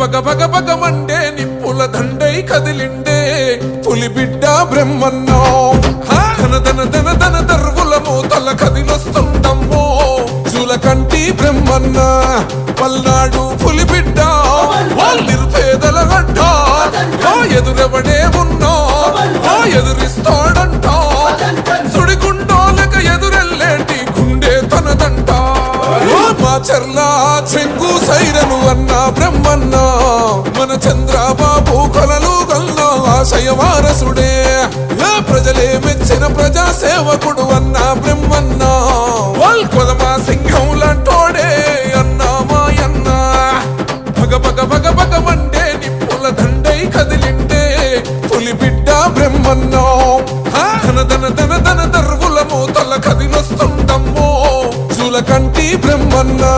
పగ పగ పగ మండే నిప్పుల దండై కదిలిండే. పులి బిడ్డ బ్రహ్మన్నో! ధన ధన ధన ధన దర్వుల మూతల కదిలొస్తుండమ్మో చూలకంటి బ్రహ్మన్న పల్నాడు పులి బిడ్డ. నిరుపేదల గడ్డ ఎదురెవడే ఉన్నా? ఎదురిస్తాడంట. సుడిగుండోలక ఎదురెల్లేటి గుండె తనదంట. మా చర్లా చెంగు సైరను అన్న బ్రహ్మన్న మన చంద్రబాబు కొలలు గల్లా ఆశయ వారసుడే. ప్రజలే మెచ్చిన ప్రజా సేవకుడు అన్న బ్రహ్మ బ్రహ్మన్నా.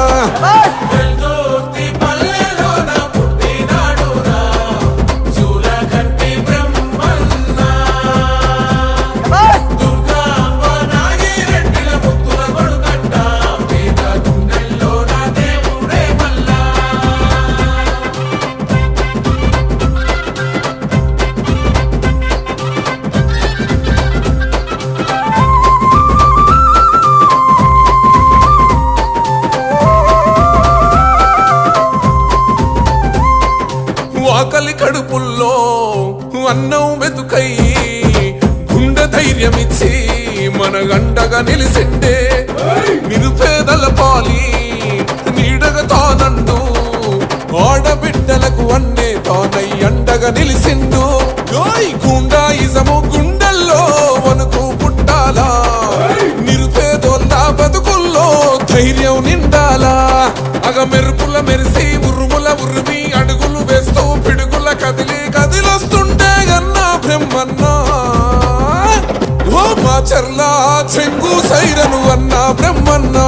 అన్నం వెతుకై గుండె ధైర్యమిచ్చి మన గండగా నిలిసిండే నిరుపేదల పాలి నీడగా తానండు ఆడబిడ్డలకు అన్నే తానై అండగా నిలిసిండు ఓయ్ గుండాయిజము గుండెల్లో వణుకు పుట్టాలా? నిరుపేదోళ్ళ బతుకుల్లో ధైర్యం నిండాలా? అగ మెరుపుల మెరిసి ఉరుముల ఉరిమి అడుగులు వేస్తూ పిడుగుల కదిలి చెంగు సైరను అన్న బ్రహ్మన్న.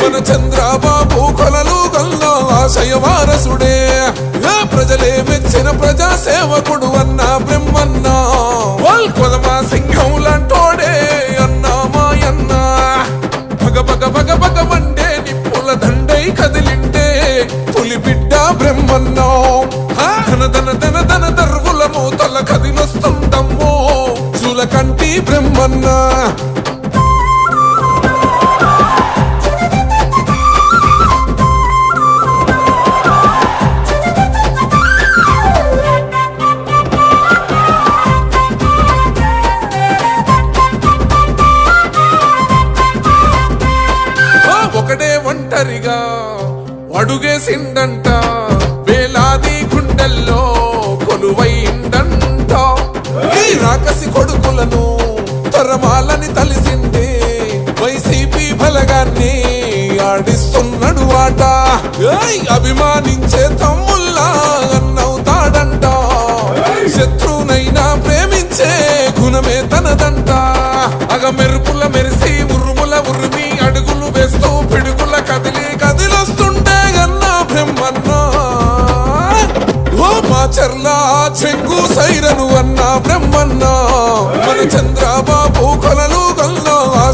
మన చంద్రబాబు కొలలు గల్లా ఆశయ వారసుడే. ప్రజలే మెచ్చిన ప్రజా సేవకుడు అన్న బ్రహ్మన్న. కొలమా సింహం లాంటోడే అన్న మాయన్న. పగ పగ పగ పగ మండే నిప్పుల దండై కదిలింటే పులి బిడ్డ బ్రహ్మన్నో. హా! ధన ధన ధన దర్వులము తల కదిలొస్తుందమ్మో చూల కంటి బ్రహ్మన్న. అడుగేసిందంట వేలాది గుండెల్లో కొలువైందంట. ఈ రాకసి కొడుకులను తరమాలని తలిసింది. వైసీపీ బలగాన్ని ఆడిస్తున్నాడు వాట ఏయ్, అభిమానించే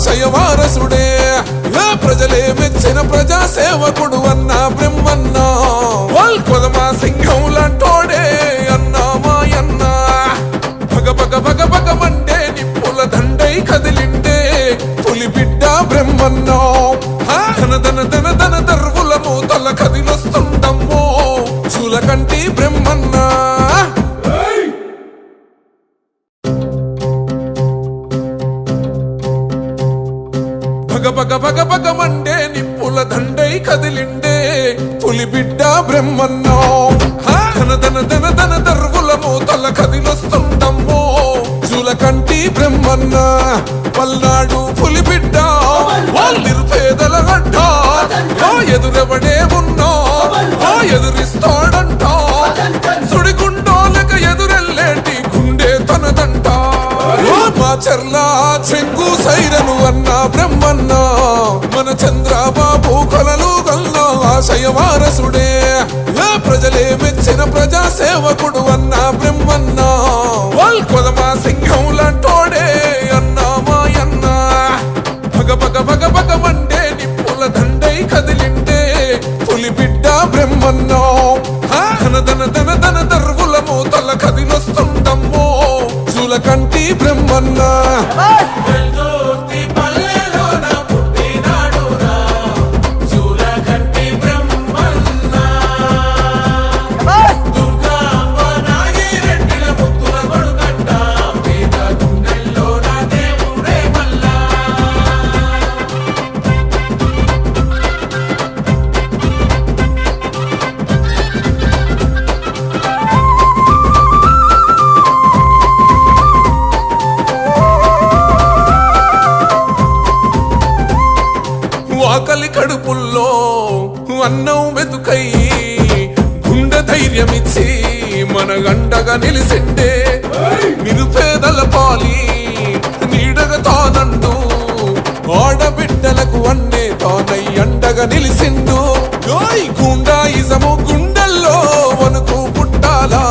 ఆశయ వారసుడే. ఏ ప్రజలే మెచ్చిన ప్రజా సేవకుడు అన్న బ్రహ్మన్న. వాల్ కొదమా సింహం లాంటోడే అన్న మాయన్న. పగ పగ పగ పగ నిప్పుల దండై కదిలిండే. పులి బిడ్డ బ్రహ్మన్నో. పులి బిడ్డ బ్రహ్మన్నో. హా! ధన ధన ధన ధన దర్వుల మూతల కదిలొస్తుండమ్మో చూలకంటి బ్రహ్మన్న పల్నాడు పులి బిడ్డ వాళ్ళ నిరుపేదల గడ్డ ఎదురెవడే ఉన్నా. ఎదురిస్తాడంట. సుడిగుండోలక ఎదురెల్లేటి గుండె తనదంట. మా చర్లా చెంగు సైరను అన్న బ్రహ్మన్న. మన చంద్రబాబు కొలలు గల్లా ఆశయ వారసుడే. ఏ ప్రజలే మెచ్చిన ప్రజా సేవకుడు అన్న బ్రహ్మన్న? మన నిలిసిండే నిరుపేదల పాలి నీడగా తానండు ఆడబిడ్డలకు అన్నే తానై అండగా నిలిసిండు ఓయ్ గుండాయిజము గుండెల్లో వణుకు పుట్టాలా?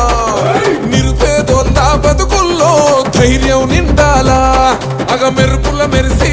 నిరుపేదోళ్ళ బతుకుల్లో ధైర్యం నిండాలా? అగ మెరుపుల మెరిసి